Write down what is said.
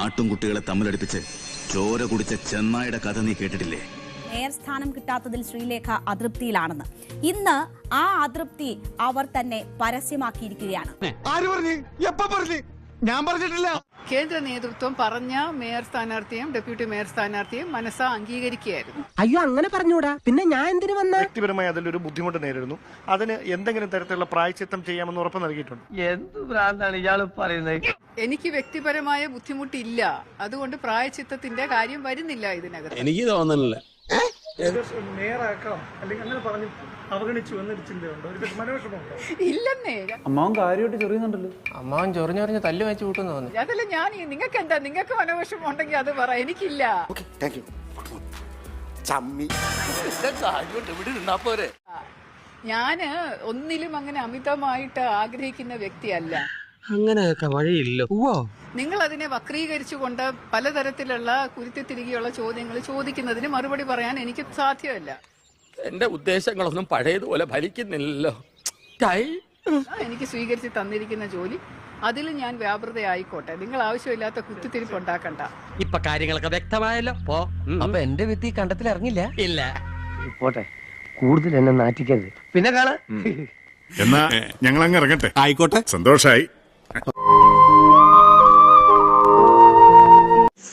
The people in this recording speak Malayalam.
ആട്ടുംകുട്ടികളെ തമ്മിലടുപ്പിച്ച് ചോര കുടിച്ച ചെന്നായുടെ കഥ നീ കേട്ടിട്ടില്ലേ? മേയർ സ്ഥാനം കിട്ടാത്തതിൽ ശ്രീലേഖ അതൃപ്തിയിലാണെന്ന്. ഇന്ന് ആ അതൃപ്തി അവർ തന്നെ പരസ്യമാക്കിയിരിക്കുകയാണ്. ആര് പറഞ്ഞു? എപ്പ പറഞ്ഞു? ഞാൻ പറഞ്ഞിട്ടില്ല. കേന്ദ്ര നേതൃത്വം പറഞ്ഞ മേയർ സ്ഥാനാർത്ഥിയും ഡെപ്യൂട്ടി മേയർ സ്ഥാനാർത്ഥിയും മനസ്സ അംഗീകരിക്കുകയായിരുന്നു. അയ്യോ അങ്ങനെ പറഞ്ഞൂടാ. പിന്നെ ഞാൻ എന്തിനു വന്ന? വ്യക്തിപരമായി അതിലൊരു ബുദ്ധിമുട്ട് നേരിടുന്നു. അതിന് എന്തെങ്കിലും തരത്തിലുള്ള പ്രായച്ചിത്തം ചെയ്യാമെന്ന് ഉറപ്പ് നൽകിയിട്ടുണ്ട്. എന്ത് ഭ്രാന്താണ് ഇയാൾ പറയുന്നത്? എനിക്ക് വ്യക്തിപരമായ ബുദ്ധിമുട്ടില്ല. അതുകൊണ്ട് പ്രായച്ചിത്തത്തിന്റെ കാര്യം വരുന്നില്ല ഇതിനകത്ത്. എനിക്ക് തോന്നുന്നില്ല. ഇല്ലെന്നേ. അമ്മാവൻ കാര്യമായിട്ട് ചെറിയുന്നുണ്ടല്ലോ. അമ്മാവൻ തല്ല് വെച്ച് കൂട്ടുന്നു തോന്നുന്നു അതല്ല ഞാൻ നിങ്ങൾക്ക് എന്താ? നിങ്ങൾക്ക് മനോവിഷമം ഉണ്ടെങ്കിൽ അത് പറ. എനിക്കില്ല. ഞാൻ ഒന്നിലും അങ്ങനെ അമിതമായിട്ട് ആഗ്രഹിക്കുന്ന വ്യക്തിയല്ല. അങ്ങനെയൊക്കെ വഴിയില്ലോ. ഓ നിങ്ങൾ അതിനെ വക്രീകരിച്ചുകൊണ്ട് പലതരത്തിലുള്ള കുരുത്തിത്തിരികെയുള്ള ചോദ്യങ്ങൾ ചോദിക്കുന്നതിന് മറുപടി പറയാൻ എനിക്ക് സാധ്യമല്ല. എന്റെ ഉദ്ദേശങ്ങളൊന്നും പഴയതുപോലെ ഫലിക്കുന്നില്ലല്ലോ. എനിക്ക് സ്വീകരിച്ച് തന്നിരിക്കുന്ന ജോലി അതിൽ ഞാൻ വ്യാപൃത ആയിക്കോട്ടെ നിങ്ങൾ ആവശ്യമില്ലാത്ത കുത്തിത്തിരിപ്പ് ഉണ്ടാക്കണ്ട. ഇപ്പൊ കാര്യങ്ങളൊക്കെ വ്യക്തമായല്ലോ. പോ. അപ്പൊ എന്റെ വിത്തി കണ്ടത്തിൽ ഇറങ്ങില്ല? ഇല്ല. പോട്ടെ. കൂടുതൽ എന്നെ നാറ്റിക്കരുത്. പിന്നെ കാണാ. എന്നാ ഞങ്ങൾ അങ്ങ് ഇറങ്ങട്ടെ. ആയിക്കോട്ടെ. സന്തോഷായി.